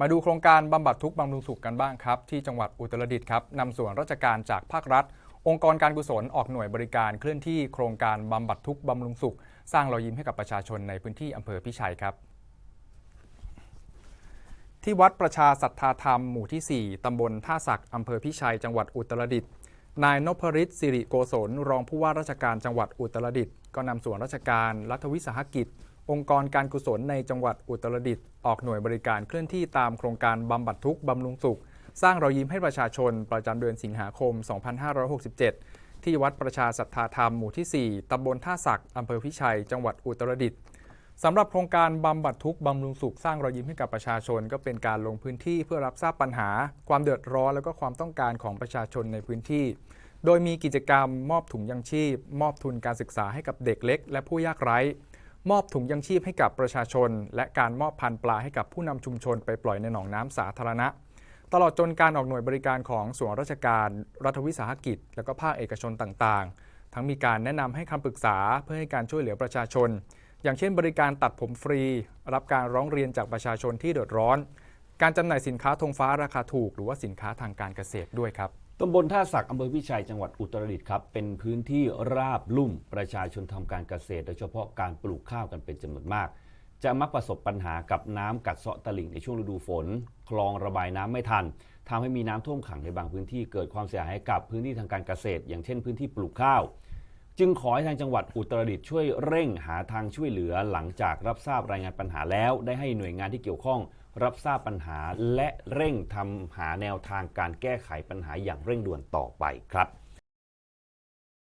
มาดูโครงการบำบัดทุกข์บำรุงสุขกันบ้างครับ ที่จังหวัดอุตรดิตถ์ครับนำส่วนราชการจากภาครัฐ องค์กรการกุศลออกหน่วยบริการเคลื่อนที่โครงการบำบัดทุกข์บำรุงสุข สร้างรอยยิ้มให้กับประชาชนในพื้นที่อำเภอพิชัยครับ ที่วัดประชาสัทธาธรรมหมู่ที่ 4 ตำบลท่าสักอำเภอพิชัย จังหวัดอุตรดิตถ์นายนพริตสิริโกศลรองผู้ว่าราชการจังหวัดอุตรดิตถ์ก็นำส่วนราชการรัฐวิสาหกิจ องค์กรการกุศลในจังหวัดอุตรดิตถ์ออกหน่วยบริการเคลื่อนที่ตามโครงการบำบัดทุกข์บำรุงสุข สร้างรอยยิ้มให้ประชาชนประจำเดือนสิงหาคม 2567 ที่วัดประชาสัทธาธรรมหมู่ที่ 4 ตำบลท่าสักอำเภอพิชัย จังหวัดอุตรดิตถ์สำหรับโครงการบำบัดทุกข์บำรุงสุข สร้างรอยยิ้มให้กับประชาชน ก็เป็นการลงพื้นที่เพื่อรับทราบปัญหา ความเดือดร้อนและก็ความต้องการของประชาชนในพื้นที่ โดยมีกิจกรรมมอบถุงยังชีพ มอบทุนการศึกษาให้กับเด็กเล็ก และผู้ยากไร้ มอบถุงยังชีพให้กับประชาชน และการมอบพันธุ์ปลาให้กับผู้นำชุมชนไปปล่อยในหนองน้ำสาธารณะ ตลอดจนการออกหน่วยบริการของส่วนราชการ รัฐวิสาหกิจ และก็ภาคเอกชนต่างๆ ทั้งมีการแนะนำให้คำปรึกษาเพื่อให้การช่วยเหลือประชาชน อย่างเช่น บริการตัดผมฟรี รับการร้องเรียนจากประชาชนที่เดือดร้อน การจำหน่ายสินค้าธงฟ้าราคาถูก หรือว่าสินค้าทางการเกษตรด้วยครับ ตำบลท่าสักอำเภอพิชัยจังหวัดอุตรดิตถ์ครับ เป็นพื้นที่ราบลุ่มประชาชนทำการเกษตร โดยเฉพาะการปลูกข้าวกันเป็นจำนวนมาก จะมักประสบปัญหากับน้ำกัดเซาะตลิ่งในช่วงฤดูฝน คลองระบายน้ำไม่ทันทำให้มีน้ำท่วมขังในบางพื้นที่เกิดความเสียหายกับพื้นที่ทางการเกษตร อย่างเช่นพื้นที่ปลูกข้าว จึงขอให้ทางจังหวัดอุตรดิตถ์ช่วยเร่งหาทางช่วยเหลือหลังจากรับทราบรายงานปัญหาแล้ว ได้ให้หน่วยงานที่เกี่ยวข้อง รับทราบปัญหาและเร่งทำหาแนวทางการแก้ไขปัญหาอย่างเร่งด่วนต่อไปครับ